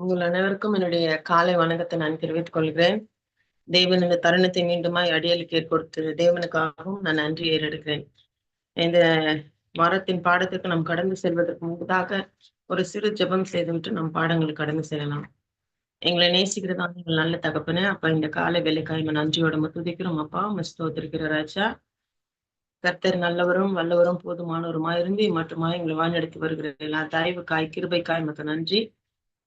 உங்கள் அனைவருக்கும் என்னுடைய காலை வணக்கத்தை நான் தெரிவித்துக் கொள்கிறேன். தேவன் இந்த தருணத்தை மீண்டுமாய் அடியலுக்கு ஏற்படுத்து தேவனுக்காகவும் நான் நன்றி ஏறெடுக்கிறேன். இந்த வாரத்தின் பாடத்திற்கு நாம் கடந்து செல்வதற்கு முன்பதாக ஒரு சிறு ஜெபம் செய்துவிட்டு நம் பாடங்களுக்கு கடந்து செல்லலாம். எங்களை நேசிக்கிறதா நீங்கள் நல்ல தகப்பனே அப்ப இந்த காலை வேலைக்காய் நன்றியோட துதிக்கிறோம் அப்பா மஸ்தோத்திருக்கிற ராஜா. கர்த்தர் நல்லவரும் வல்லவரும் போதுமானவருமா இருந்து மட்டுமா எங்களை வாழ்நடத்தி வருகிற எல்லா தயவுக்காய் கிருபைக்காய் மக்கள் நன்றி.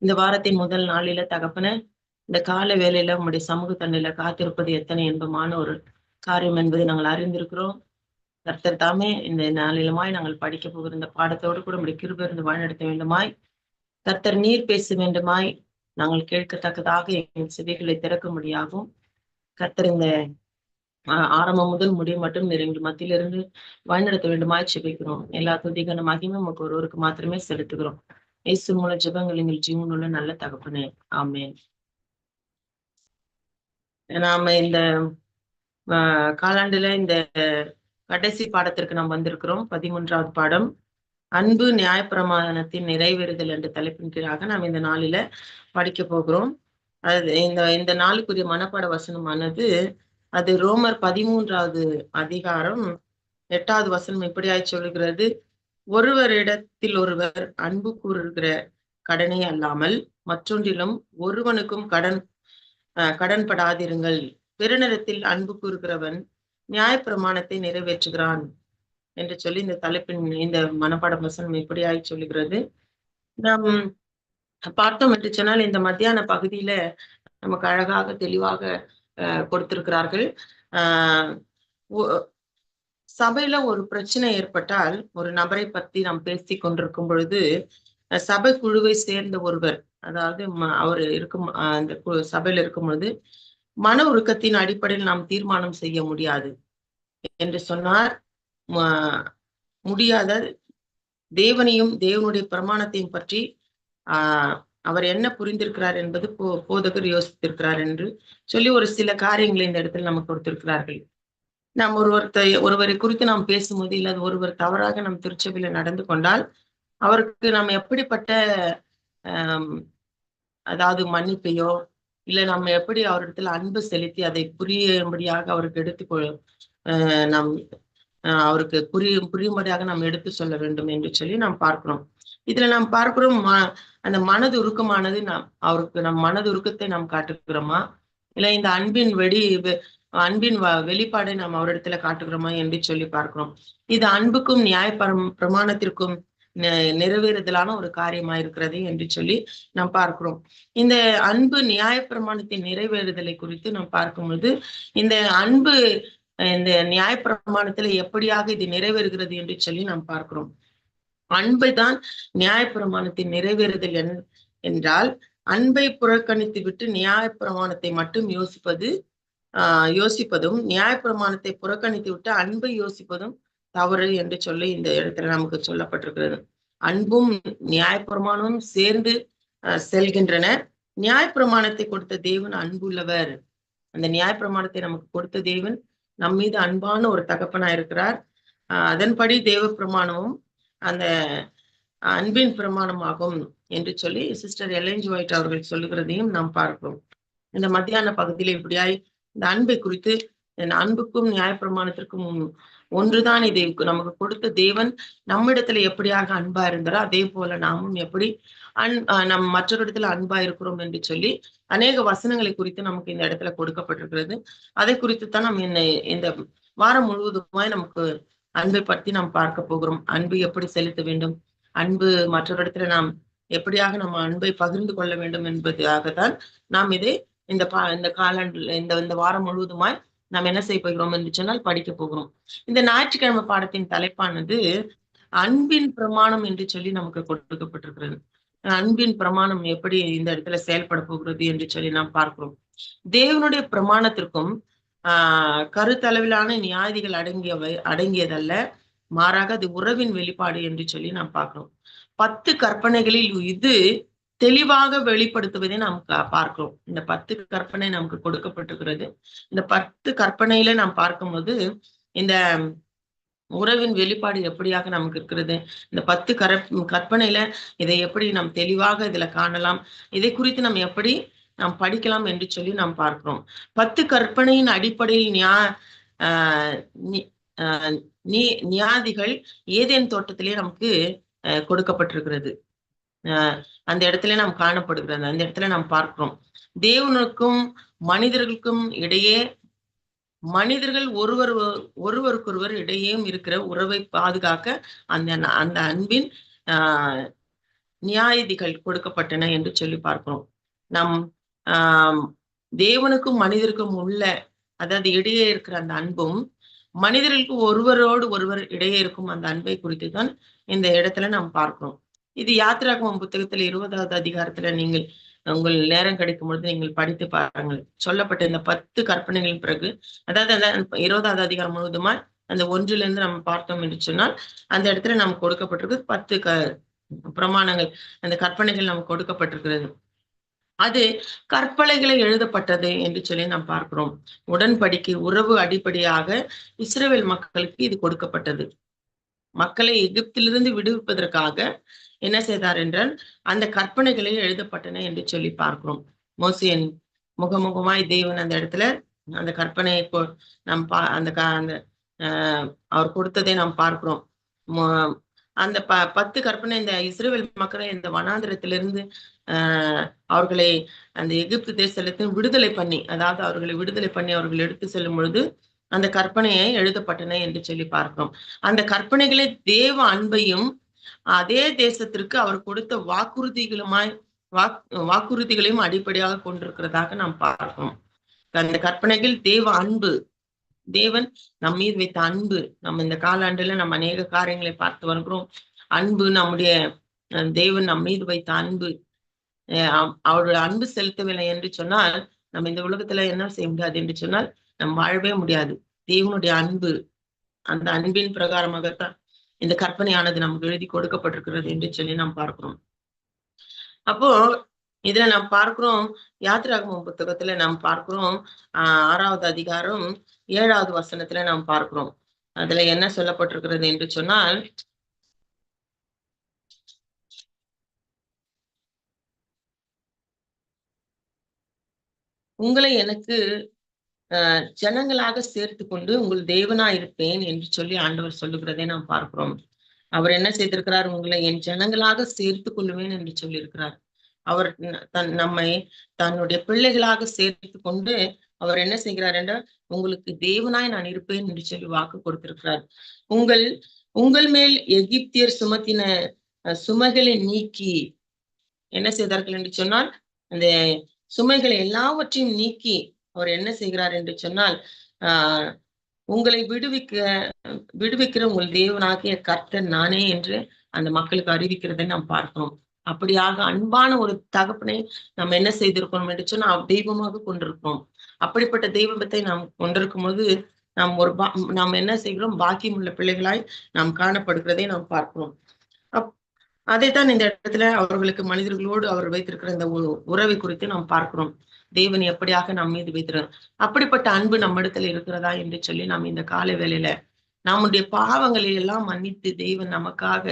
இந்த வாரத்தின் முதல் நாளில தகப்பன இந்த கால வேலையில உங்களுடைய சமூக தண்ணில காத்திருப்பது எத்தனை இன்பமான ஒரு காரியம் என்பதை நாங்கள் அறிந்திருக்கிறோம். கர்த்தர் தாமே இந்த நாளிலுமாய் நாங்கள் படிக்க போகிற இந்த பாடத்தோடு கூட நம்முடைய கிருப இருந்து வழிநடத்த வேண்டுமாய். கர்த்தர் நீர் பேச வேண்டுமாய் நாங்கள் கேட்கத்தக்கதாக எங்கள் செவிகளை திறக்க முடியாகும் கர்த்தர் இந்த ஆரம்பம் முதல் முடிவு மட்டும் எங்கள் மத்தியிலிருந்து வழிநடத்த வேண்டுமாய் செபிக்கிறோம் எல்லா துதிகன மகிமும் நமக்கு ஒருவருக்கு மாத்திரமே செலுத்துகிறோம். இயேசு மூல ஜபங்கள் எங்கள் ஜீவனுள்ள நல்ல தகப்பனே. ஆமேன். நாம இந்த காலாண்டுல இந்த கடைசி பாடத்திற்கு நாம் வந்திருக்கிறோம். பதிமூன்றாவது பாடம். அன்பு நியாயப்பிரமாணத்தின் நிறைவேறுதல் என்ற தலைப்பின் கீழாக நாம் இந்த நாளில படிக்க போகிறோம். அது இந்த இந்த நாளுக்குரிய மனப்பாட வசனமானது அது ரோமர் பதிமூன்றாவது அதிகாரம் எட்டாவது வசனம் எப்படியாய் சொல்லுகிறது ஒருவரிடத்தில் ஒருவர் அன்பு கூறுகிற கடனை அல்லாமல் மற்றொன்றிலும் ஒருவனுக்கும் கடன் கடன்படாதிருங்கள். பெருநிறத்தில் அன்பு கூறுகிறவன் நியாய பிரமாணத்தை நிறைவேற்றுகிறான் என்று சொல்லி இந்த தலைப்பின் இந்த மனப்பாட வசனம் எப்படியாய் சொல்லுகிறது. நாம் பார்த்தோம் என்று சொன்னால் இந்த மத்தியான பகுதியில நமக்கு அழகாக தெளிவாக கொடுத்திருக்கிறார்கள். ஆஹ் சபையில ஒரு பிரச்சனை ஏற்பட்டால் ஒரு நபரை பத்தி நாம் பேசி கொண்டிருக்கும் பொழுது சபை குழுவை சேர்ந்த ஒருவர் அதாவது அவர் இருக்கும் அந்த சபையில இருக்கும் பொழுது மன உருக்கத்தின் அடிப்படையில் நாம் தீர்மானம் செய்ய முடியாது என்று சொன்னார். முடியாத தேவனையும் தேவனுடைய பிரமாணத்தையும் பற்றி ஆஹ் அவர் என்ன புரிந்திருக்கிறார் என்பது போ போதகர் யோசித்திருக்கிறார் என்று சொல்லி ஒரு சில காரியங்களை இந்த இடத்துல நமக்கு கொடுத்திருக்கிறார்கள். நாம் ஒருவர்த்தை ஒருவரை குறித்து நாம் பேசும்போது இல்ல ஒருவர் தவறாக நம் திருச்சபையில நடந்து கொண்டால் அவருக்கு நாம் எப்படிப்பட்ட அதாவது மன்னிப்பையோ இல்ல நம்ம எப்படி அவரிடத்துல அன்பு செலுத்தி அதை புரியும்படியாக அவருக்கு எடுத்து நாம் அவருக்கு புரியும் புரியும்படியாக நாம் எடுத்து சொல்ல வேண்டும் என்று சொல்லி நாம் பார்க்கிறோம். இதுல நாம் பார்க்கிறோம் அந்த மனது உருக்கமானது நாம் அவருக்கு நம் மனது உருக்கத்தை நாம் காட்டுக்கிறோமா இல்லை இந்த அன்பின் வெடி அன்பின் வெளிப்பாடை நாம் அவரிடத்துல காட்டுகிறோமா என்று சொல்லி பார்க்கிறோம். இது அன்புக்கும் நியாய பிரமாணத்திற்கும் நிறைவேறுதலான ஒரு காரியமா இருக்கிறது என்று சொல்லி நாம் பார்க்கிறோம். இந்த அன்பு நியாய பிரமாணத்தின் நிறைவேறுதலை குறித்து நாம் பார்க்கும்போது இந்த அன்பு இந்த நியாய பிரமாணத்துல எப்படியாக இது நிறைவேறுகிறது என்று சொல்லி நாம் பார்க்கிறோம். அன்பை தான் நியாய பிரமாணத்தின் நிறைவேறுதல் என்றால் அன்பை புறக்கணித்து விட்டு நியாய பிரமாணத்தை மட்டும் யோசிப்பது ஆஹ் யோசிப்பதும் நியாயப்பிரமாணத்தை புறக்கணித்து விட்டு அன்பை யோசிப்பதும் தவறு என்று சொல்லி இந்த இடத்துல நமக்கு சொல்லப்பட்டிருக்கிறது. அன்பும் நியாயப்பிரமாணமும் சேர்ந்து செல்கின்றன. நியாயப்பிரமாணத்தை கொடுத்த தேவன் அன்புள்ளவர். அந்த நியாயப்பிரமாணத்தை நமக்கு கொடுத்த தேவன் நம் மீது அன்பான ஒரு தகப்பனா இருக்கிறார். அதன்படி தேவ பிரமாணமும் அந்த அன்பின் பிரமாணமாகும் என்று சொல்லி சிஸ்டர் எலெஞ்ச் ஒயிட் அவர்கள் சொல்லுகிறதையும் நாம் பார்க்கிறோம். இந்த மத்தியான பகுதியில இப்படியாய் இந்த அன்பை குறித்து அன்புக்கும் நியாயப்பிரமாணத்திற்கும் ஒன்றுதான் இதை நமக்கு கொடுத்த தேவன் நம்மிடத்துல எப்படியாக அன்பா இருந்தாரோ அதே போல நாமும் எப்படி அன் நம் மற்றொரு அன்பா இருக்கிறோம் என்று சொல்லி அநேக வசனங்களை குறித்து நமக்கு இந்த இடத்துல கொடுக்கப்பட்டிருக்கிறது. அதை குறித்து தான் நம்ம இந்த இந்த வாரம் முழுவதுமாய் நமக்கு அன்பை பற்றி நாம் பார்க்க போகிறோம். அன்பு எப்படி செலுத்த வேண்டும்? அன்பு மற்றொரு இடத்துல நாம் எப்படியாக நம்ம அன்பை பகிர்ந்து கொள்ள வேண்டும் என்பதாக நாம் இதை இந்த பா இந்த காலண்டர் இந்த இந்த வாரம் முழுவதுமாய் நாம் என்ன செய்ய போகிறோம் என்று சொன்னால் படிக்க போகிறோம். இந்த ஞாயிற்றுக்கிழமை பாடத்தின் தலைப்பானது அன்பின் பிரமாணம் என்று சொல்லி நமக்கு கொடுக்கப்பட்டிருக்கிறது. அன்பின் பிரமாணம் எப்படி இந்த இடத்துல செயல்பட போகிறது என்று சொல்லி நாம் பார்க்கிறோம். தேவனுடைய பிரமாணத்திற்கும் ஆஹ் கருத்தளவிலான நியாதிகள் அடங்கியவை அடங்கியதல்ல மாறாக அது உறவின் வெளிப்பாடு என்று சொல்லி நாம் பார்க்கிறோம். பத்து கற்பனைகளில் இது தெளிவாக வெளிப்படுத்துவதை நாம் பார்க்கிறோம். இந்த பத்து கற்பனை நமக்கு கொடுக்கப்பட்டிருக்கிறது. இந்த பத்து கற்பனையில நாம் பார்க்கும்போது இந்த உறவின் வெளிப்பாடு எப்படியாக நமக்கு இருக்கிறது? இந்த பத்து கர கற்பனையில இதை எப்படி நாம் தெளிவாக இதுல காணலாம்? இதை குறித்து நம்ம எப்படி நாம் படிக்கலாம் என்று சொல்லி நாம் பார்க்கிறோம். பத்து கற்பனையின் அடிப்படையில் நியா நீ நியாதிகள் ஏதேன் தோட்டத்திலே நமக்கு கொடுக்கப்பட்டிருக்கிறது. அந்த இடத்துல நாம் காணப்படுகிறது அந்த இடத்துல நாம் பார்க்கிறோம். தேவனுக்கும் மனிதர்களுக்கும் இடையே மனிதர்கள் ஒருவர் ஒருவருக்கொருவர் இடையேயும் இருக்கிற உறவை பாதுகாக்க அந்த அந்த அன்பின் ஆஹ் நியாயதிகள் கொடுக்கப்பட்டன என்று சொல்லி பார்க்கிறோம். நம் ஆஹ் தேவனுக்கும் மனிதருக்கும் உள்ள அதாவது இடையே இருக்கிற அந்த அன்பும் மனிதர்களுக்கு ஒருவரோடு ஒருவர் இடையே இருக்கும் அந்த அன்பை குறித்து தான் இந்த இடத்துல நாம் பார்க்கிறோம். இது யாத்திராகமம் புத்தகத்துல இருபதாவது அதிகாரத்துல நீங்கள் உங்கள் நேரம் கிடைக்கும் பொழுது நீங்கள் படித்து பாருங்கள். சொல்லப்பட்ட இந்த பத்து கற்பனைகளின் பிறகு அதாவது அந்த இருபதாவது அதிகாரம் முழுவதுமா அந்த ஒன்றுல இருந்து நம்ம பார்த்தோம் என்று சொன்னால் அந்த இடத்துல நமக்கு கொடுக்கப்பட்டிருக்கு பத்து க பிரமாணங்கள் அந்த கற்பனைகள் நமக்கு கொடுக்கப்பட்டிருக்கிறது. அது கற்பலைகளை எழுதப்பட்டது என்று சொல்லி நாம் பார்க்கிறோம். உடன்படிக்கை உறவு அடிப்படையாக இஸ்ரேல் மக்களுக்கு இது கொடுக்கப்பட்டது. மக்களை எகிப்திலிருந்து விடுவிப்பதற்காக என்ன செய்தார் என்றால் அந்த கற்பனைகளே எழுதப்பட்டன என்று சொல்லி பார்க்கிறோம். மோசியன் முகமுகமாய் தேவன் அந்த இடத்துல அந்த கற்பனையை நம் பா அந்த அந்த அவர் கொடுத்ததை நாம் பார்க்கிறோம். அந்த ப பத்து கற்பனை இந்த இஸ்ரேல் மக்களை இந்த வனாந்திரத்திலிருந்து ஆஹ் அவர்களை அந்த எகிப்து தேசத்திலிருந்து விடுதலை பண்ணி அதாவது அவர்களை விடுதலை பண்ணி அவர்கள் எடுத்து செல்லும் பொழுது அந்த கற்பனையை எழுதப்பட்டன என்று சொல்லி பார்க்கிறோம். அந்த கற்பனைகளை தேவ அன்பையும் அதே தேசத்திற்கு அவர் கொடுத்த வாக்குறுதிகளுமாய் வாக் வாக்குறுதிகளையும் அடிப்படையாக கொண்டிருக்கிறதாக நாம் பார்க்கிறோம். அந்த கற்பனைகள் தேவ அன்பு. தேவன் நம் மீது வைத்த அன்பு. நம்ம இந்த காலாண்டுல நம்ம அநேக காரியங்களை பார்த்து வருகிறோம். அன்பு நம்முடைய தேவன் நம் மீது வைத்த அன்பு. அவருடைய அன்பு செலுத்தவில்லை என்று சொன்னால் நம்ம இந்த உலகத்துல என்ன செய்ய முடியாது என்று சொன்னால் நம்ம வாழவே முடியாது. தேவனுடைய அன்பு அந்த அன்பின் பிரகாரமாகத்தான் இந்த கற்பனையானது நமக்கு எழுதி கொடுக்கப்பட்டிருக்கிறது என்று சொல்லி நாம் பார்க்கிறோம். அப்போ இதுல நாம் பார்க்கிறோம் யாத்திராகம புத்தகத்துல நாம் பார்க்கிறோம் ஆஹ் ஆறாவது அதிகாரம் ஏழாவது வசனத்துல நாம் பார்க்கிறோம். அதுல என்ன சொல்லப்பட்டிருக்கிறது என்று சொன்னால் உங்களை எனக்கு ஜனங்களாக சேர்த்து கொண்டு உங்கள் தேவனா இருப்பேன் என்று சொல்லி ஆண்டவர் சொல்லுகிறதை நாம் பார்க்கிறோம். அவர் என்ன செய்திருக்கிறார்? உங்களை என் ஜனங்களாக சேர்த்து கொள்ளுவேன் என்று சொல்லியிருக்கிறார். அவர் தன் நம்மை தன்னுடைய பிள்ளைகளாக சேர்த்து கொண்டு அவர் என்ன செய்கிறார் என்றால் உங்களுக்கு தேவனாய் நான் இருப்பேன் என்று சொல்லி வாக்கு கொடுத்திருக்கிறார். உங்கள் உங்கள் மேல் எகிப்தியர் சுமத்தின சுமைகளை நீக்கி என்ன செய்தார்கள் என்று சொன்னால் அந்த சுமைகளை எல்லாவற்றையும் நீக்கி அவர் என்ன செய்கிறார் என்று சொன்னால் ஆஹ் உங்களை விடுவிக்க விடுவிக்கிற உங்கள் தேவனாகிய கர்த்தன் நானே என்று அந்த மக்களுக்கு அறிவிக்கிறதை நாம் பார்க்கிறோம். அப்படியாக அன்பான ஒரு தகப்பனை நாம் என்ன செய்திருக்கோம் என்று சொன்னால் தெய்வமாக கொண்டிருக்கிறோம். அப்படிப்பட்ட தெய்வத்தை நாம் கொண்டிருக்கும் போது நாம் ஒரு பா நாம் என்ன செய்கிறோம்? பாக்கியம் உள்ள பிள்ளைகளாய் நாம் காணப்படுகிறதை நாம் பார்க்கிறோம். அப் அதைத்தான் இந்த இடத்துல அவர்களுக்கு மனிதர்களோடு அவர் வைத்திருக்கிற இந்த உறவை குறித்து நாம் பார்க்கிறோம். தேவன் எப்படியாக நம் மீது வைத்திரு அப்படிப்பட்ட அன்பு நம்மிடத்துல இருக்கிறதா என்று சொல்லி நாம் இந்த காலை வேலையில நம்முடைய பாவங்களை எல்லாம் மன்னித்து தேவன் நமக்காக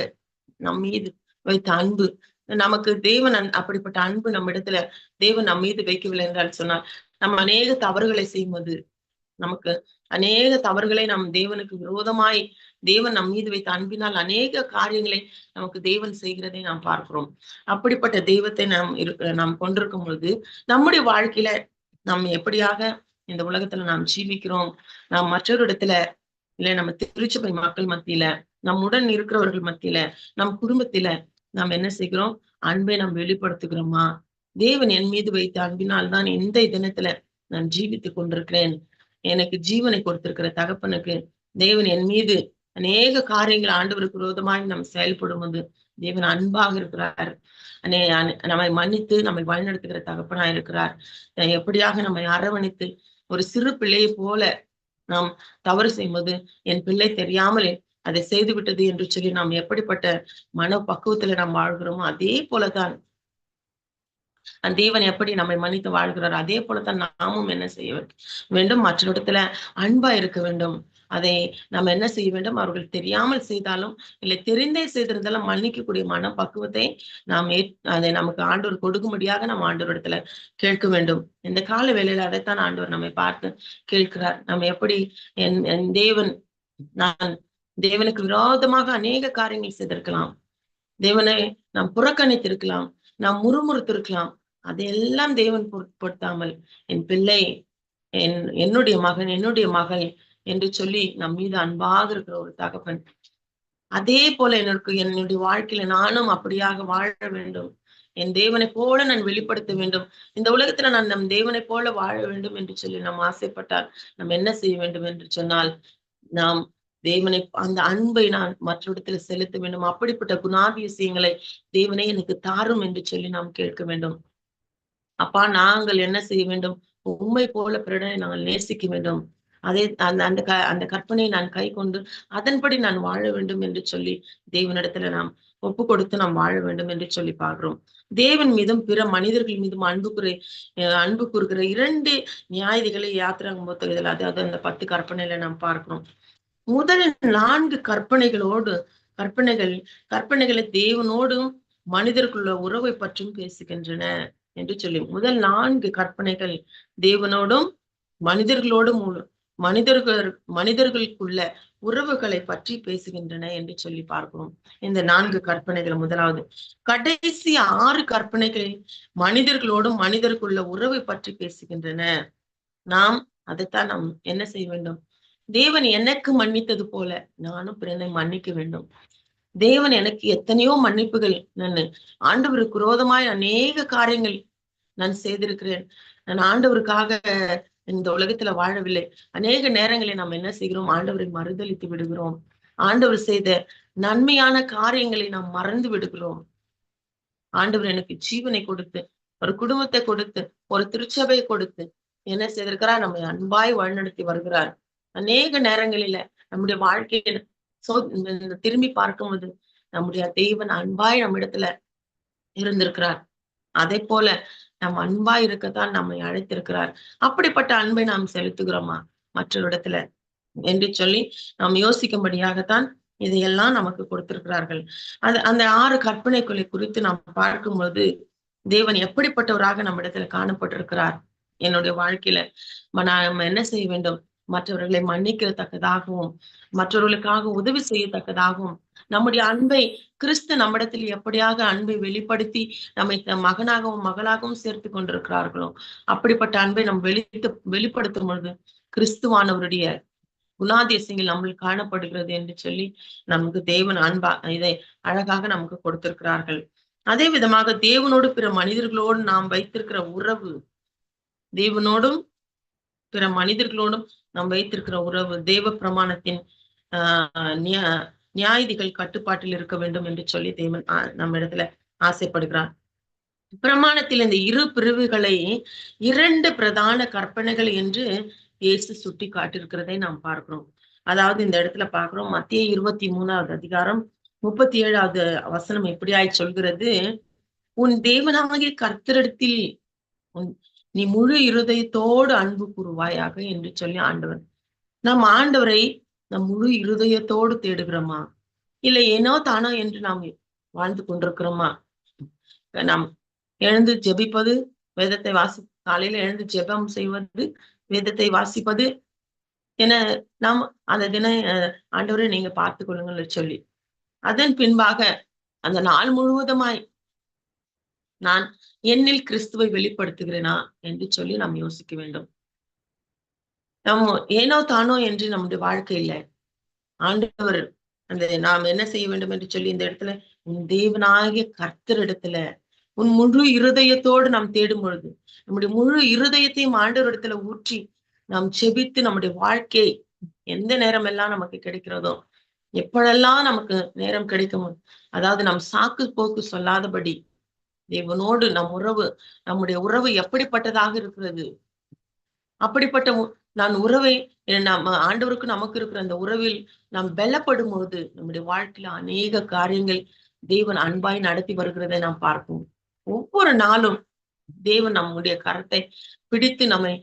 நம் மீது வைத்த அன்பு. நமக்கு தேவன் அப்படிப்பட்ட அன்பு நம்ம இடத்துல தேவன் நம் மீது வைக்கவில்லை என்றால் சொன்னால் நம்ம அநேக தவறுகளை செய்வது நமக்கு அநேக தவறுகளை நம் தேவனுக்கு விரோதமாய் தேவன் நம் மீது வைத்த அன்பினால் அநேக காரியங்களை நமக்கு தேவன் செய்கிறதை நாம் பார்க்கிறோம். அப்படிப்பட்ட தெய்வத்தை நாம் நாம் கொண்டிருக்கும் பொழுது நம்முடைய வாழ்க்கையில நாம் எப்படியாக இந்த உலகத்துல நாம் ஜீவிக்கிறோம்? நாம் மற்றொரு இடத்துல இல்ல நம்ம திருச்சபை மக்கள் மத்தியில நம்முடன் இருக்கிறவர்கள் மத்தியில நம் குடும்பத்தில நாம் என்ன செய்கிறோம்? அன்பை நாம் வெளிப்படுத்துகிறோமா? தேவன் என் மீது வைத்த அன்பினால் தான் இந்த தினத்துல நான் ஜீவித்துக் கொண்டிருக்கிறேன். எனக்கு ஜீவனை கொடுத்திருக்கிற தகப்பனுக்கு தேவன் என் மீது அநேக காரியங்கள் ஆண்டவருக்கு விரோதமாய் நம்ம செயல்படும் போது தேவன் அன்பாக இருக்கிறார். அனே நம்மை மன்னித்து நம்மை வழிநடத்துகிற தகப்பனா இருக்கிறார். எப்படியாக நம்மை அரவணைத்து ஒரு சிறு பிள்ளையை போல நாம் தவறு செய்யும்போது என் பிள்ளை தெரியாமலே அதை செய்து விட்டது என்று சொல்லி நாம் எப்படிப்பட்ட மன பக்குவத்துல நாம் வாழ்கிறோமோ அதே போலதான் அந்த தேவன் எப்படி நம்மை மன்னித்து வாழ்கிறார் அதே போலதான் நாமும் என்ன செய்ய வேண்டும்? மற்ற இடத்துல அன்பா இருக்க வேண்டும். அதை நாம் என்ன செய்ய வேண்டும்? அவர்கள் தெரியாமல் செய்தாலும் இல்லை தெரிந்தே செய்திருந்தாலும் மன்னிக்கக்கூடிய மன பக்குவத்தை நாம் அதை நமக்கு ஆண்டவர் கொடுக்கும்படியாக நம்ம ஆண்டவரிடத்துல கேட்க வேண்டும். இந்த கால வேளையில அதைத்தான் ஆண்டவர் நம்மை பார்த்து கேட்கிறார். நம்ம எப்படி என் என் தேவன் நான் தேவனுக்கு விரோதமாக அநேக காரியங்கள் செய்திருக்கலாம். தேவனை நாம் புறக்கணித்திருக்கலாம். நாம் முறுமுறுத்திருக்கலாம். அதையெல்லாம் தேவன் பொருட்படுத்தாமல் என் பிள்ளை என் என்னுடைய மகன் என்னுடைய மகள் என்று சொல்லி நம் மீது அன்பாக இருக்கிற ஒரு தகப்பன். அதே போல எனக்கு என்னுடைய வாழ்க்கையில நானும் அப்படியாக வாழ வேண்டும். என் தேவனை போல நான் வெளிப்படுத்த வேண்டும். இந்த உலகத்துல நான் நம் தேவனை போல வாழ வேண்டும் என்று சொல்லி நாம் ஆசைப்பட்டால் நம்ம என்ன செய்ய வேண்டும் என்று சொன்னால் நாம் தேவனை அந்த அன்பை நான் மற்றவிடத்துல செலுத்த வேண்டும். அப்படிப்பட்ட குணாதிசயங்களை தேவனை எனக்கு தாரும் என்று சொல்லி நாம் கேட்க வேண்டும். அப்பா நாங்கள் என்ன செய்ய வேண்டும்? உண்மை போல பிறனை நாங்கள் நேசிக்க வேண்டும். அதே அந்த அந்த க அந்த கற்பனையை நான் கை கொண்டு அதன்படி நான் வாழ வேண்டும் என்று சொல்லி தேவனிடத்துல நாம் ஒப்பு கொடுத்து நாம் வாழ வேண்டும் என்று சொல்லி பார்க்கிறோம். தேவன் மீதும் பிற மனிதர்கள் மீதும் அன்பு குறை அன்பு கூறுகிற இரண்டு நியாயதிகளை யாத்திராகும் புத்தகத்தில் அதாவது அந்த பத்து கற்பனையில நாம் பார்க்கிறோம். முதல் நான்கு கற்பனைகளோடு கற்பனைகள் கற்பனைகளை தேவனோடும் மனிதர்களுள்ள உறவை பற்றியும் பேசுகின்றன என்று சொல்லி முதல் நான்கு கற்பனைகள் தேவனோடும் மனிதர்களோடும் மனிதர்கள் மனிதர்களுக்குள்ள உறவுகளை பற்றி பேசுகின்றன என்று சொல்லி பார்க்கிறோம். இந்த நான்கு கற்பனைகள் முதலாவது. கடைசி ஆறு கற்பனைகள் மனிதர்களோடும் மனிதருக்குள்ள உறவை பற்றி பேசுகின்றன. நாம் அதைத்தான் நாம் என்ன செய்ய வேண்டும்? தேவன் எனக்கு மன்னித்தது போல நானும் பிறனை மன்னிக்க வேண்டும். தேவன் எனக்கு எத்தனையோ மன்னிப்புகள் நான் ஆண்டவருக்கு குரோதமாய் அநேக காரியங்கள் நான் செய்திருக்கிறேன். நான் ஆண்டவருக்காக இந்த உலகத்துல வாழவில்லை. அநேக நேரங்களில் நாம் என்ன செய்கிறோம்? ஆண்டவரை மறுதளித்து விடுகிறோம். ஆண்டவர் செய்த நன்மையான காரியங்களை நாம் மறந்து விடுகிறோம். ஆண்டவர் எனக்கு ஜீவனை கொடுத்து ஒரு குடும்பத்தை கொடுத்து ஒரு திருச்சபையை கொடுத்து என்ன செய்திருக்கிறார்? நம்மை அன்பாய் வழிநடத்தி வருகிறார். அநேக நேரங்களில நம்முடைய வாழ்க்கையில சோ திரும்பி பார்க்கும்போது நம்முடைய தெய்வன் அன்பாய் நம்ம இடத்துல இருந்திருக்கிறார். அதே போல நம் அன்பாய் இருக்கத்தான் நம்மை அழைத்திருக்கிறார். அப்படிப்பட்ட அன்பை நாம் செலுத்துகிறோமா? மற்றொரு இடத்துல என்று சொல்லி நாம் யோசிக்கும்படியாகத்தான் இதையெல்லாம் நமக்கு கொடுத்திருக்கிறார்கள். அது அந்த ஆறு கற்பனைகளை குறித்து நாம் பார்க்கும்போது தேவன் எப்படிப்பட்டவராக நம்ம இடத்துல காணப்பட்டிருக்கிறார்? என்னுடைய வாழ்க்கையில நம்ம என்ன செய்ய வேண்டும்? மற்றவர்களை மன்னிக்கிறத்தக்கதாகவும் மற்றவர்களுக்காக உதவி செய்யத்தக்கதாகவும் நம்முடைய அன்பை கிறிஸ்து நம்மிடத்தில் எப்படியாக அன்பை வெளிப்படுத்தி நம்மை மகனாகவும் மகளாகவும் சேர்த்து கொண்டிருக்கிறார்களோ அப்படிப்பட்ட அன்பை நம்ம வெளித்து வெளிப்படுத்தும் பொழுது கிறிஸ்துவானவருடைய குணாதிசயங்கள் நம்மளுக்கு காணப்படுகிறது என்று சொல்லி நமக்கு தேவன் அன்பா இதை அழகாக நமக்கு கொடுத்திருக்கிறார்கள். அதே விதமாக தேவனோடு பிற மனிதர்களோடு நாம் வைத்திருக்கிற உறவு தேவனோடும் பிற மனிதர்களோடும் நாம் வைத்திருக்கிற உறவு தேவ பிரமாணத்தின் ஆஹ் நியாயதிகள் கட்டுப்பாட்டில் இருக்க வேண்டும் என்று சொல்லி தேவன் நம்ம இடத்துல ஆசைப்படுகிறார். பிரமாணத்தில் இந்த இரு பிரிவுகளை இரண்டு பிரதான கற்பனைகள் என்று இயேசு சுட்டி காட்டிருக்கிறதை நாம் பார்க்கிறோம். அதாவது இந்த இடத்துல பார்க்கிறோம் மத்திய இருபத்தி மூணாவது அதிகாரம் முப்பத்தி ஏழாவது வசனம் எப்படியாய் சொல்கிறது? உன் தேவனாகிய கர்த்தரிடத்தில் உன் நீ முழு இருதயத்தோடு அன்பு கூறுவாயாக என்று சொல்லி ஆண்டவர். நம் ஆண்டவரை நம் முழு இருதயத்தோடு தேடுகிறோமா? இல்லை ஏனோ தானோ என்று நாம் வாழ்ந்து கொண்டிருக்கிறோமா? நாம் எழுந்து ஜெபிப்பது வேதத்தை வாசி காலையில எழுந்து ஜெபம் செய்வது வேதத்தை வாசிப்பது என நாம் அந்த தின ஆண்டவரை நீங்க பார்த்து கொள்ளுங்கள் சொல்லி. அதன் பின்பாக அந்த நாள் முழுவதுமாய் நான் என்னில் கிறிஸ்துவை வெளிப்படுத்துகிறேனா என்று சொல்லி நாம் யோசிக்க வேண்டும். நம்ம ஏனோ தானோ என்று நம்முடைய வாழ்க்கை இல்லை. ஆண்டவர் அந்த நாம் என்ன செய்ய வேண்டும் என்று சொல்லி இந்த இடத்துல உன் தேவனாகிய கர்த்தர் இடத்துல உன் முழு இருதயத்தோடு நாம் தேடும் பொழுது நம்முடைய முழு இருதயத்தையும் ஆண்டவர் இடத்துல ஊற்றி நாம் செபித்து நம்முடைய வாழ்க்கை எந்த நேரம் எல்லாம் நமக்கு கிடைக்கிறதோ எப்பொழெல்லாம் நமக்கு நேரம் கிடைக்குமோ அதாவது நம் சாக்கு போக்கு சொல்லாதபடி தேவனோடு நம் உறவு நம்முடைய உறவு எப்படிப்பட்டதாக இருக்கிறது? அப்படிப்பட்ட நான் உறவை நம்ம ஆண்டவருக்கு நமக்கு இருக்கிற அந்த உறவில் நாம் பெலப்படும் போது நம்முடைய வாழ்க்கையில அநேக காரியங்கள் தேவன் அன்பாய் நடத்தி வருகிறதை நாம் பார்ப்போம். ஒவ்வொரு நாளும் தேவன் நம்முடைய கரத்தை பிடித்து நம்மை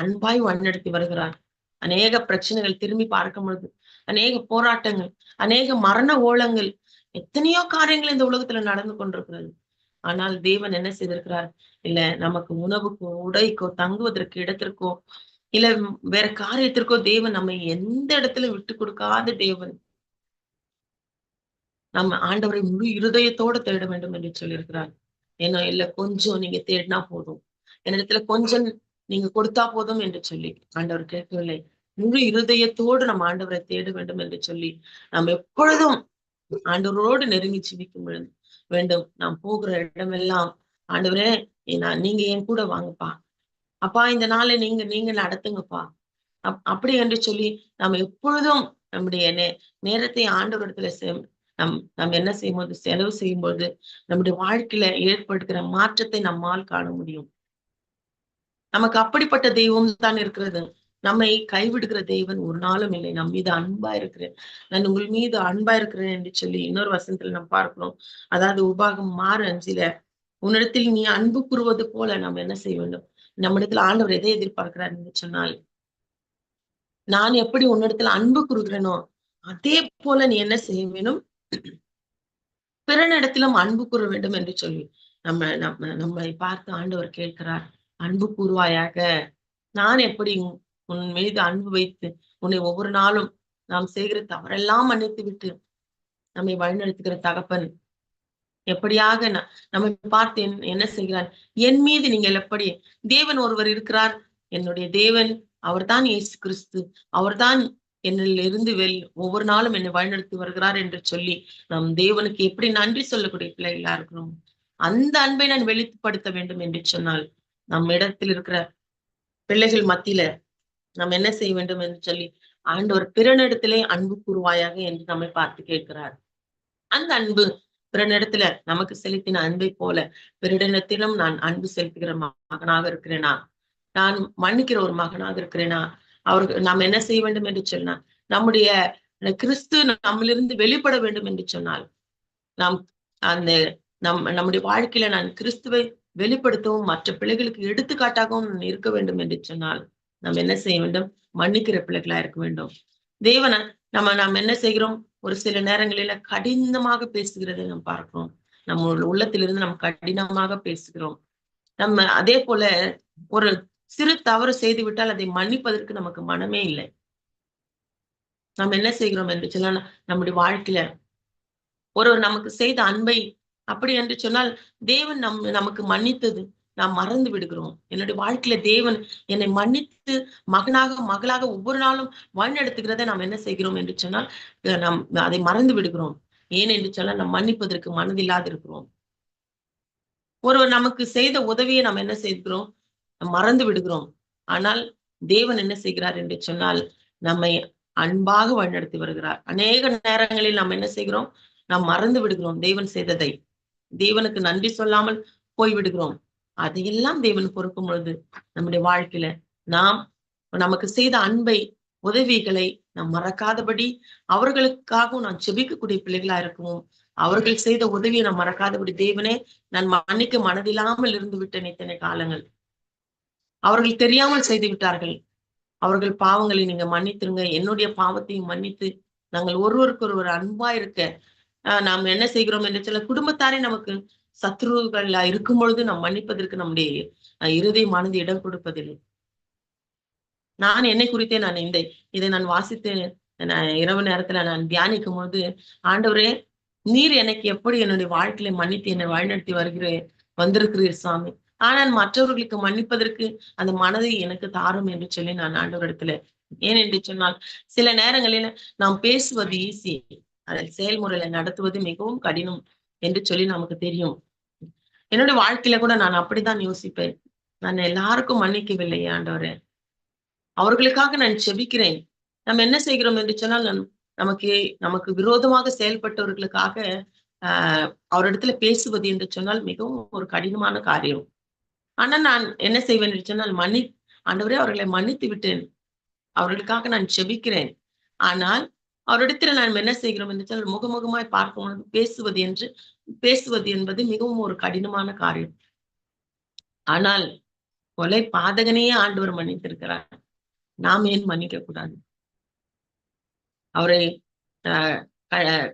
அன்பாய் வழிநடத்தி வருகிறார். அநேக பிரச்சனைகள் திரும்பி பார்க்கும் பொழுது அநேக போராட்டங்கள் அநேக மரண ஓலங்கள் எத்தனையோ காரியங்கள் இந்த உலகத்துல நடந்து கொண்டிருக்கிறது. ஆனால் தேவன் என்ன செய்திருக்கிறார்? இல்ல நமக்கு உணவுக்கோ உடைக்கோ தங்குவதற்கு இடத்திற்கோ இல்ல வேற காரியத்திற்கோ தேவன் நம்மை எந்த இடத்துல விட்டு கொடுக்காத தேவன்? நம்ம ஆண்டவரை முழு இருதயத்தோட தேட வேண்டும் என்று சொல்லியிருக்கிறார். ஏன்னா இல்ல கொஞ்சம் நீங்க தேடினா போதும். என்னிடத்துல கொஞ்சம் நீங்க கொடுத்தா போதும் என்று சொல்லி ஆண்டவர் கேட்கவில்லை. முழு இருதயத்தோடு நம்ம ஆண்டவரை தேட வேண்டும் என்று சொல்லி நாம் எப்பொழுதும் ஆண்டவரோடு நெருங்கி சிவிக்கும் வேண்டும். நாம் போகிற இடமெல்லாம் ஆண்டவரே நான் நீங்க என் கூட வாங்கப்பா. அப்பா இந்த நாளை நீங்க நீங்க நடத்துங்கப்பா. அப் அப்படி என்று சொல்லி நம்ம எப்பொழுதும் நம்முடைய நே நேரத்தை ஆண்டவரிடத்துல நம் நம்ம என்ன செய்யும்போது செலவு செய்யும்போது நம்முடைய வாழ்க்கையில ஏற்படுகிற மாற்றத்தை நம்மால் காண முடியும். நமக்கு அப்படிப்பட்ட தெய்வம் தான் இருக்கிறது. நம்மை கைவிடுகிற தெய்வன் ஒரு நாளும் இல்லை. நம் மீது அன்பா இருக்கிறேன். நான் உங்கள் மீது அன்பா இருக்கிறேன் என்று சொல்லி இன்னொரு வசனத்துல நம்ம பார்க்கிறோம். அதாவது உபாகம் மாறு அஞ்சில உன்னிடத்தில் நீ அன்பு கூறுவது போல நம்ம என்ன செய்ய வேண்டும்? நம்மிடத்துல ஆண்டவர் எதை எதிர்பார்க்கிறார் என்று சொன்னால் நான் எப்படி உன்னிடத்துல அன்பு கூறுகிறேனோ அதே போல நீ என்ன செய்ய வேணும்? பிறனிடத்திலும் அன்பு கூற வேண்டும் என்று சொல்லி நம்ம நம்ம நம்மை பார்த்து ஆண்டவர் கேட்கிறார் அன்பு கூறுவாயாக? நான் எப்படி உன் மீது அன்பு வைத்து உன்னை ஒவ்வொரு நாளும் நாம் செய்கிற தவறெல்லாம் மன்னித்து விட்டு நம்மை வழிநடத்துகிற தகப்பன் எப்படியாக நம்மை பார்த்து என்ன செய்கிறார் என் மீது நீங்கள் எப்படி? தேவன் ஒருவர் இருக்கிறார். என்னுடைய தேவன் அவர்தான் இயேசு கிறிஸ்து. அவர்தான் என்னில் இருந்து வெல் ஒவ்வொரு நாளும் என்னை வழிநடத்தி வருகிறார் என்று சொல்லி நம் தேவனுக்கு எப்படி நன்றி சொல்லக்கூடிய பிள்ளைகளா இருக்கிறோம் அந்த அன்பை நான் வெளிப்படுத்த வேண்டும் என்று சொன்னால் நம் இடத்தில் இருக்கிற பிள்ளைகள் மத்தியில நாம் என்ன செய்ய வேண்டும் என்று சொல்லி ஆண்டவர் பிறனிடத்திலே அன்பு கூறுவாயாக என்று நம்மை பார்த்து கேட்கிறார். அந்த அன்பு பிறனிடத்துல நமக்கு செலுத்தின அன்பை போல பிறனிடத்திலும் நான் அன்பு செலுத்துகிற மகனாக இருக்கிறேனா? நான் மன்னிக்கிற ஒரு மகனாக இருக்கிறேனா? அவருக்கு நாம் என்ன செய்ய வேண்டும் என்று சொன்னால் நம்முடைய கிறிஸ்து நம்மிலிருந்து வெளிப்பட வேண்டும் என்று சொன்னால் நாம் அந்த நம் நம்முடைய வாழ்க்கையில நான் கிறிஸ்துவை வெளிப்படுத்தவும் மற்ற பிள்ளைகளுக்கு எடுத்துக்காட்டாகவும் இருக்க வேண்டும் என்று சொன்னால் நாம் என்ன செய்ய வேண்டும்? மன்னிக்கிற பிள்ளைகளா இருக்க வேண்டும். தேவனை நம்ம நாம் என்ன செய்கிறோம்? ஒரு சில நேரங்களில கடினமாக பேசுகிறதை நம்ம பார்க்கிறோம். நம்ம உள்ளத்திலிருந்து நம்ம கடினமாக பேசுகிறோம். நம்ம அதே போல ஒரு சிறு தவறு செய்து விட்டால் அதை மன்னிப்பதற்கு நமக்கு மனமே இல்லை. நம்ம என்ன செய்கிறோம் என்று சொன்னால் நம்முடைய வாழ்க்கையில ஒரு நமக்கு செய்த அன்பை அப்படி என்று சொன்னால் தேவன் நம் நமக்கு மன்னித்தது. நாம் மறந்து விடுகிறோம். என்னுடைய வாழ்க்கையில தேவன் என்னை மன்னித்து மகனாக மகளாக ஒவ்வொரு நாளும் வழிநடத்துகிறத நாம் என்ன செய்கிறோம் என்று சொன்னால் நாம் அதை மறந்து விடுகிறோம். ஏன் என்று சொன்னால் நாம் மன்னிப்பதற்கு மனதில்லாது இருக்கிறோம். ஒருவர் நமக்கு செய்த உதவியை நாம் என்ன செய்கிறோம்? மறந்து விடுகிறோம். ஆனால் தேவன் என்ன செய்கிறார் என்று சொன்னால் நம்மை அன்பாக வழிநடத்தி வருகிறார். அநேக நேரங்களில் நாம் என்ன செய்கிறோம்? நாம் மறந்து விடுகிறோம் தேவன் செய்ததை. தேவனுக்கு நன்றி சொல்லாமல் போய்விடுகிறோம். அதையெல்லாம் தேவன் பொறுக்கும் பொழுது நம்முடைய வாழ்க்கையில நாம் நமக்கு செய்த அன்பை உதவிகளை நாம் மறக்காதபடி அவர்களுக்காகவும் நான் செபிக்கக்கூடிய பிள்ளைகளா இருக்கவும். அவர்கள் செய்த உதவியை நான் மறக்காதபடி தேவனே நான் மன்னிக்க மனதில்லாமல் இருந்து விட்டேன் இத்தனை காலங்கள். அவர்கள் தெரியாமல் செய்து விட்டார்கள். அவர்கள் பாவங்களை நீங்க மன்னித்துருங்க. என்னுடைய பாவத்தையும் மன்னித்து நாங்கள் ஒருவருக்கு ஒருவர் அன்பா இருக்க நாம் என்ன செய்கிறோம் என்று சொல்ல குடும்பத்தாரே நமக்கு சத்ருகள் இருக்கும் பொழுது நாம் மன்னிப்பதற்கு நம்முடைய இறுதியமானது இடம் கொடுப்பதில்லை. நான் என்னை குறித்தே நான் இந்த இதை நான் வாசித்து இரவு நேரத்துல நான் தியானிக்கும் போது ஆண்டவரே நீர் எனக்கு எப்படி என்னுடைய வாழ்க்கையில மன்னித்து என்னை வழிநடத்தி வருகிறேன் வந்திருக்கிறீர் சாமி ஆனால் மற்றவர்களுக்கு மன்னிப்பதற்கு அந்த மனதை எனக்கு தாரும் என்று சொல்லி நான் ஆண்டவரிடத்துல ஏன் என்று சொன்னால் சில நேரங்களில் நாம் பேசுவது ஈஸி அதில் செயல்முறையில நடத்துவது மிகவும் கடினம். என்று சொல்லி நமக்கு தெரியும். என்னுடைய வாழ்க்கையில கூட நான் அப்படித்தான் யோசிப்பேன். நான் எல்லாருக்கும் மன்னிக்கவில்லை ஆண்டவரே. அவர்களுக்காக நான் செபிக்கிறேன். நம்ம என்ன செய்கிறோம் என்று சொன்னால் நமக்கு நமக்கு விரோதமாக செயல்பட்டவர்களுக்காக ஆஹ் அவரிடத்துல பேசுவது என்று சொன்னால் மிகவும் ஒரு கடினமான காரியம். ஆனா நான் என்ன செய்வேன் என்று சொன்னால் மன்னி ஆண்டவரே அவர்களை மன்னித்து விட்டேன் அவர்களுக்காக நான் செபிக்கிறேன். ஆனால் அவரிடத்துல நாம் என்ன செய்கிறோம் என்று சொன்னால் முகமுகமாய் பார்க்கும் பேசுவது என்று பேசுவது என்பது மிகவும் ஒரு கடினமான காரியம். ஆனால் கொலை பாதகனையே ஆண்டவர் மன்னித்திருக்கிறார். நாம் ஏன் மன்னிக்க கூடாது அவரை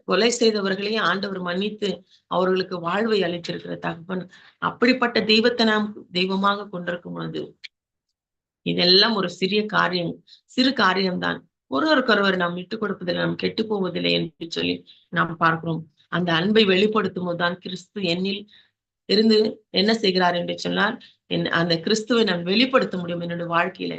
கொலை செய்தவர்களையும் ஆண்டவர் மன்னித்து அவர்களுக்கு வாழ்வை அளித்திருக்கிற தகப்பன் அப்படிப்பட்ட தெய்வத்தை நாம் தெய்வமாக கொண்டிருக்கும் பொழுது இதெல்லாம் ஒரு சிறிய காரியம் சிறு காரியம்தான். ஒருவருக்கொருவர் நாம் விட்டு கொடுப்பதில்லை நாம் கெட்டு போவதில்லை என்று சொல்லி நாம் பார்க்கிறோம். அந்த அன்பை வெளிப்படுத்தும் போதுதான் கிறிஸ்து என்னில் இருந்து என்ன செய்கிறார் என்று சொன்னால் அந்த கிறிஸ்துவை நான் வெளிப்படுத்த முடியும் என்னுடைய வாழ்க்கையில.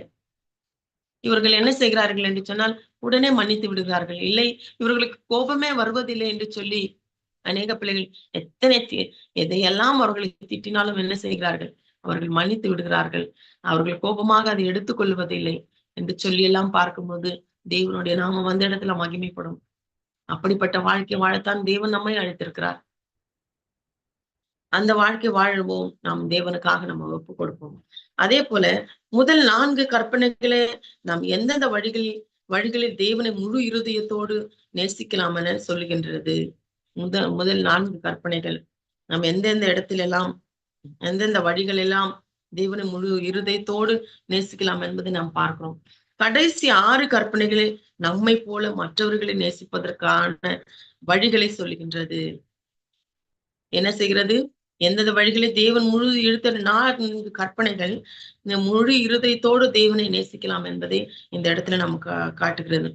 இவர்கள் என்ன செய்கிறார்கள் என்று சொன்னால் உடனே மன்னித்து விடுகிறார்கள். இல்லை இவர்களுக்கு கோபமே வருவதில்லை என்று சொல்லி அநேக பிள்ளைகள் எத்தனை எதையெல்லாம் அவர்களை திட்டினாலும் என்ன செய்கிறார்கள்? அவர்கள் மன்னித்து விடுகிறார்கள். அவர்கள் கோபமாக அதை எடுத்துக்கொள்வதில்லை என்று சொல்லி எல்லாம் பார்க்கும்போது தேவனுடைய நாம வந்த இடத்துல மகிமைப்படும். அப்படிப்பட்ட வாழ்க்கை வாழத்தான் தேவன் நம்மை அழைத்திருக்கிறார். அந்த வாழ்க்கை வாழ்வோம். நாம் தேவனுக்காக நம்ம ஒப்பு கொடுப்போம். அதே போல முதல் நான்கு கற்பனைகளை நாம் எந்தெந்த வழிகளில் வழிகளில் தேவனை முழு இருதயத்தோடு நேசிக்கலாம் என சொல்லுகின்றது முதல் முதல் நான்கு கற்பனைகள். நாம் எந்தெந்த இடத்துல எல்லாம் எந்தெந்த வழிகள் எல்லாம் தேவனை முழு இருதயத்தோடு நேசிக்கலாம் என்பதை நாம் பார்க்கிறோம். கடைசி ஆறு கற்பனைகளை நம்மை போல மற்றவர்களை நேசிப்பதற்கான வழிகளை சொல்லுகின்றது. என்ன செய்கிறது? எந்தெந்த வழிகளை தேவன் முழு இழுத்த நான்கு கற்பனைகள் இந்த முழு இருதயத்தோடு தேவனை நேசிக்கலாம் என்பதை இந்த இடத்துல நமக்கு காட்டுகிறது.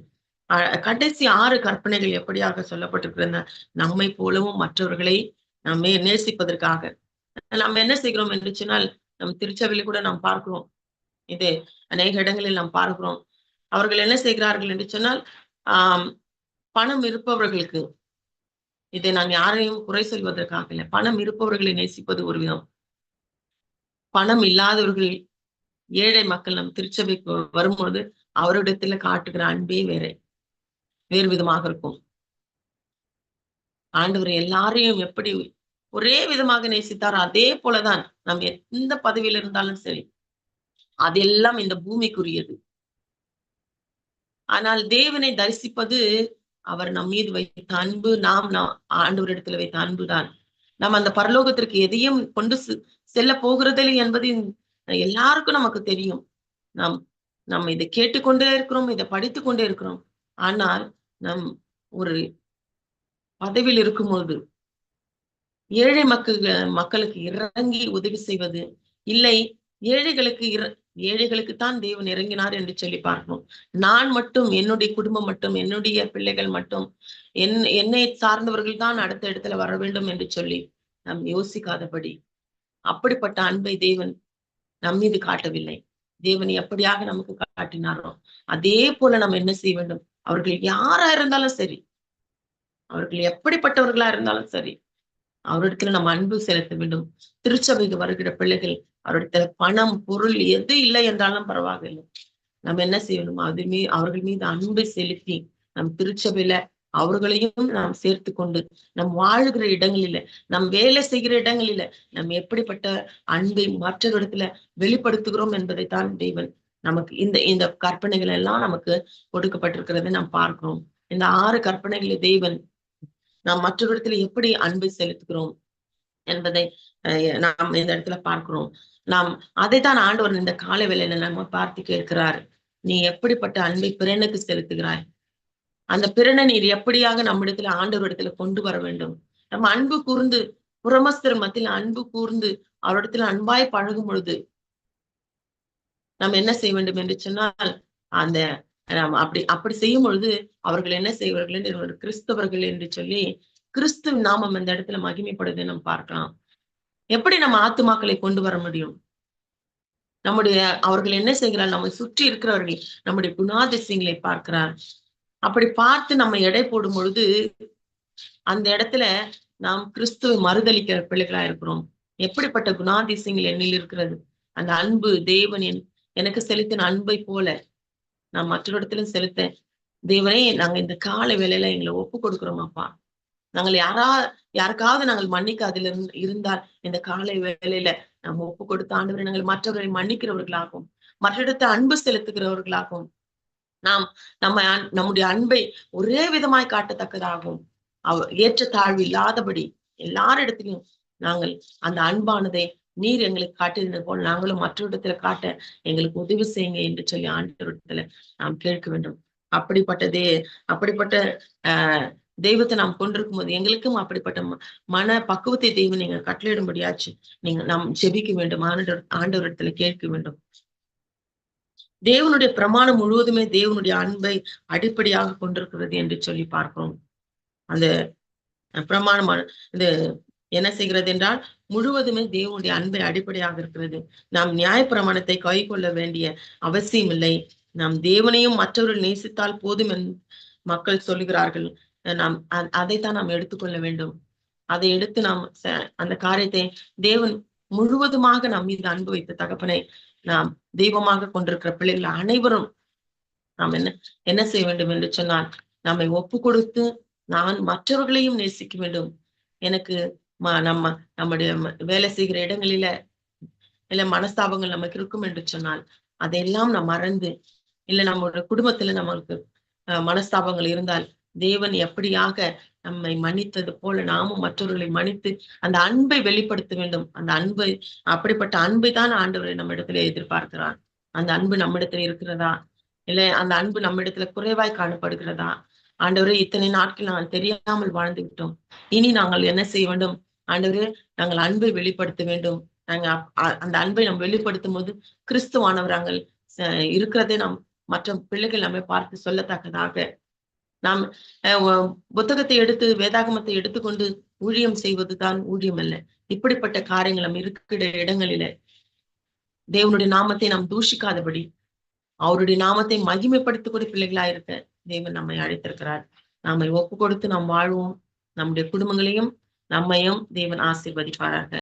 கடைசி ஆறு கற்பனைகள் எப்படியாக சொல்லப்பட்டிருக்கிறது நம்மை போலவும் மற்றவர்களை நம்ம நேசிப்பதற்காக. நம்ம என்ன செய்கிறோம் என்று சொன்னால் நம் திருச்சபையில கூட நாம் பார்க்கிறோம். இது அநேக இடங்களில் நாம் பார்க்கிறோம். அவர்கள் என்ன செய்கிறார்கள் என்று சொன்னால் ஆஹ் பணம் இருப்பவர்களுக்கு இதை நான் யாரையும் குறை சொல்வதற்காக இல்லை பணம் இருப்பவர்களை நேசிப்பது ஒரு விதம். பணம் இல்லாதவர்கள் ஏழை மக்கள் நம் திருச்சபைக்கு வரும்போது அவரிடத்துல காட்டுகிற அன்பே வேற வேறு விதமாக இருக்கும். ஆண்டவர் எல்லாரையும் எப்படி ஒரே விதமாக நேசித்தாரோ அதே போலதான் நம்ம எந்த பதவியில இருந்தாலும் சரி அதெல்லாம் இந்த பூமிக்குரியது. ஆனால் தேவனை தரிசிப்பது அவர் நம் மீது வைத்த அன்பு நாம் ஆண்டவரிடத்துல வைத்த அன்புதான். நம்ம அந்த பரலோகத்திற்கு எதையும் கொண்டு செல்ல போகிறதில்லை என்பது எல்லாருக்கும் நமக்கு தெரியும். நாம் நம்ம இதை கேட்டுக்கொண்டே இருக்கிறோம் இதை படித்து கொண்டே இருக்கிறோம். ஆனால் நம் ஒரு பதவியில் இருக்கும்போது ஏழை மக்கள் மக்களுக்கு இறங்கி உதவி செய்வது இல்லை ஏழைகளுக்கு ஏழைகளுக்கு தான் தேவன் இறங்கினார் என்று சொல்லி பார்க்கணும். நான் மட்டும் என்னுடைய குடும்பம் மட்டும் என்னுடைய பிள்ளைகள் மட்டும் என் என்னை சார்ந்தவர்கள் தான் அடுத்த இடத்துல வர வேண்டும் என்று சொல்லி நாம் யோசிக்காதபடி அப்படிப்பட்ட அன்பை தேவன் நம் மீது காட்டவில்லை. தேவன் எப்படியாக நமக்கு காட்டினாரோ அதே போல நம்ம என்ன செய்ய வேண்டும்? அவர்கள் யாரா இருந்தாலும் சரி அவர்கள் எப்படிப்பட்டவர்களா இருந்தாலும் சரி அவரிடத்துல நம்ம அன்பு செலுத்த வேண்டும். திருச்சபைக்கு வருகிற பிள்ளைகள் அவருடைய பணம் பொருள் எது இல்லை என்றாலும் பரவாயில்லை. நம்ம என்ன செய்யணும்? அது மீ அவர்கள் மீது அன்பு செலுத்தி நம் திருச்சபையில அவர்களையும் நாம் சேர்த்து கொண்டு நம் வாழுகிற இடங்களில நம் வேலை செய்கிற இடங்களில நம்ம எப்படிப்பட்ட அன்பை மற்ற வெளிப்படுத்துகிறோம் என்பதைத்தான் தேவன் நமக்கு இந்த இந்த கற்பனைகள் எல்லாம் நமக்கு கொடுக்கப்பட்டிருக்கிறதை நாம் பார்க்கிறோம். இந்த ஆறு கற்பனைகளை தேவன் நாம் மற்றொரு இடத்துல எப்படி அன்பை செலுத்துகிறோம் என்பதை நாம் இந்த இடத்துல பார்க்கிறோம். நாம் அதைத்தான் ஆண்டவர் இந்த கால வேலையில நம்ம பார்த்து கேட்கிறார். நீ எப்படிப்பட்ட அன்பை பிறனுக்கு செலுத்துகிறாய்? அந்த பிறனை நீர் எப்படியாக நம்மிடத்துல ஆண்டவர் இடத்துல கொண்டு வர வேண்டும்? நம்ம அன்பு கூர்ந்து புறமஸ்தர் மத்தியில் அன்பு கூர்ந்து அவரிடத்துல அன்பாய் பழகும் பொழுது நம்ம என்ன செய்ய வேண்டும் என்று சொன்னால் அந்த அப்படி அப்படி செய்யும் பொழுது அவர்கள் என்ன செய்வார்கள் என்று கிறிஸ்தவர்கள் என்று சொல்லி கிறிஸ்து நாமம் அந்த இடத்துல மகிமைப்படுது நம்ம பார்க்கலாம். எப்படி நம்ம ஆத்துமாக்களை கொண்டு வர முடியும்? நம்முடைய அவர்கள் என்ன செய்கிறார் நம்ம சுற்றி இருக்கிறவர்கள் நம்முடைய குணாதிசயங்களை பார்க்கிறார். அப்படி பார்த்து நம்ம எடை போடும் பொழுது அந்த இடத்துல நாம் கிறிஸ்துவை மறுதளிக்கிற பிள்ளைகளா இருக்கிறோம். எப்படிப்பட்ட குணாதிசயங்கள் என்னில் இருக்கிறது? அந்த அன்பு தேவன் எனக்கு செலுத்தின அன்பை போல நான் மற்றொரு இடத்துல செலுத்த தேவனே நாங்க இந்த கால வேலையில எங்களை ஒப்பு கொடுக்குறோம் அப்பா நாங்கள் யாரா யாருக்காவது நாங்கள் மன்னிக்க அதில் இருந்தால் இந்த காலை வேலையில நம்ம ஒப்பு கொடுத்த ஆண்டவரை நாங்கள் மற்றவர்களை மன்னிக்கிறவர்களாகவும் மற்றிடத்தை அன்பு செலுத்துகிறவர்களாகும் நாம் நம்ம நம்முடைய அன்பை ஒரே விதமாய் காட்டத்தக்கதாகும் அவ ஏற்ற தாழ்வு இல்லாதபடி எல்லாரிடத்திலும் நாங்கள் அந்த அன்பானதை நீர் எங்களுக்கு காட்டினது போல் நாங்களும் மற்ற இடத்துல காட்ட எங்களுக்கு உதவி செய்யுங்க என்று சொல்லி ஆண்டவரிடத்துல நாம் கேட்க வேண்டும். அப்படிப்பட்டதே அப்படிப்பட்ட ஆஹ் தெய்வத்தை நாம் கொண்டிருக்கும் போது எங்களுக்கும் அப்படிப்பட்ட மன பக்குவத்தை தெய்வம் நீங்க கட்டளையிடும்படியாச்சு. நீங்க நாம் ஜெபிக்க வேண்டும். ஆண்டவர் ஆண்டவரிடத்துல கேட்க வேண்டும். தேவனுடைய பிரமாணம் முழுவதுமே தேவனுடைய அன்பை அடிப்படையாக கொண்டிருக்கிறது என்று சொல்லி பார்க்கிறோம். அந்த பிரமாணமான இந்த என்ன செய்கிறது என்றால் முழுவதுமே தேவனுடைய அன்பை அடிப்படையாக இருக்கிறது. நாம் நியாய பிரமாணத்தை கை கொள்ள வேண்டிய அவசியம் இல்லை நாம் தேவனையும் மற்றவர்கள் நேசித்தால் போதும் என் மக்கள் சொல்லுகிறார்கள். நாம் அதைத்தான் நாம் எடுத்துக்கொள்ள வேண்டும். அதை எடுத்து நாம் அந்த காரியத்தை தேவன் முழுவதுமாக நம் மீது அன்பு வைத்த தகப்பனை நாம் தெய்வமாக கொண்டிருக்கிற பிள்ளைகள் அனைவரும் நாம் என்ன என்ன செய்ய வேண்டும் என்று சொன்னால் நம்மை ஒப்பு கொடுத்து நான் மற்றவர்களையும் நேசிக்க வேண்டும். எனக்கு நம்ம நம்முடைய வேலை செய்கிற இடங்களில இல்ல மனஸ்தாபங்கள் நமக்கு இருக்கும் என்று சொன்னால் அதையெல்லாம் நாம் மறந்து இல்ல நம்மளோட குடும்பத்துல நம்மளுக்கு மனஸ்தாபங்கள் இருந்தால் தேவன் எப்படியாக நம்மை மன்னித்தது போல நாமும் மற்றவர்களை மன்னித்து அந்த அன்பை வெளிப்படுத்த வேண்டும். அந்த அன்பை அப்படிப்பட்ட அன்பை தான் ஆண்டவரை நம்ம இடத்துல எதிர்பார்க்கிறான் அந்த அன்பு நம்மிடத்துல இருக்கிறதா? இல்ல அந்த அன்பு நம்ம இடத்துல குறைவாய் காணப்படுகிறதா? ஆண்டவரே இத்தனை நாட்கள் நாங்கள் தெரியாமல் வாழ்ந்து விட்டோம். இனி நாங்கள் என்ன செய்ய வேண்டும்? ஆண்டவரே நாங்கள் அன்பை வெளிப்படுத்த வேண்டும். நாங்க அந்த அன்பை நம்ம வெளிப்படுத்தும் போது கிறிஸ்துவானவராங்கள் இருக்கிறதே நாம் மற்ற பிள்ளைகள் நம்மை பார்த்து சொல்லத்தக்கதாக நாம் புத்தகத்தை எடுத்து வேதாகமத்தை எடுத்துக்கொண்டு ஊழியம் செய்வதுதான் ஊழியம் அல்ல இப்படிப்பட்ட காரியங்கள் இருக்கிற இடங்களில தேவனுடைய நாமத்தை நாம் தூஷிக்காதபடி அவருடைய நாமத்தை மகிமைப்படுத்தக்கூடிய பிள்ளைகளா இருக்க தேவன் நம்மை அழைத்திருக்கிறார். நாம ஒப்பு கொடுத்து நாம் வாழ்வோம். நம்முடைய குடும்பங்களையும் நம்மையும் தேவன் ஆசீர்வதிப்பாராக.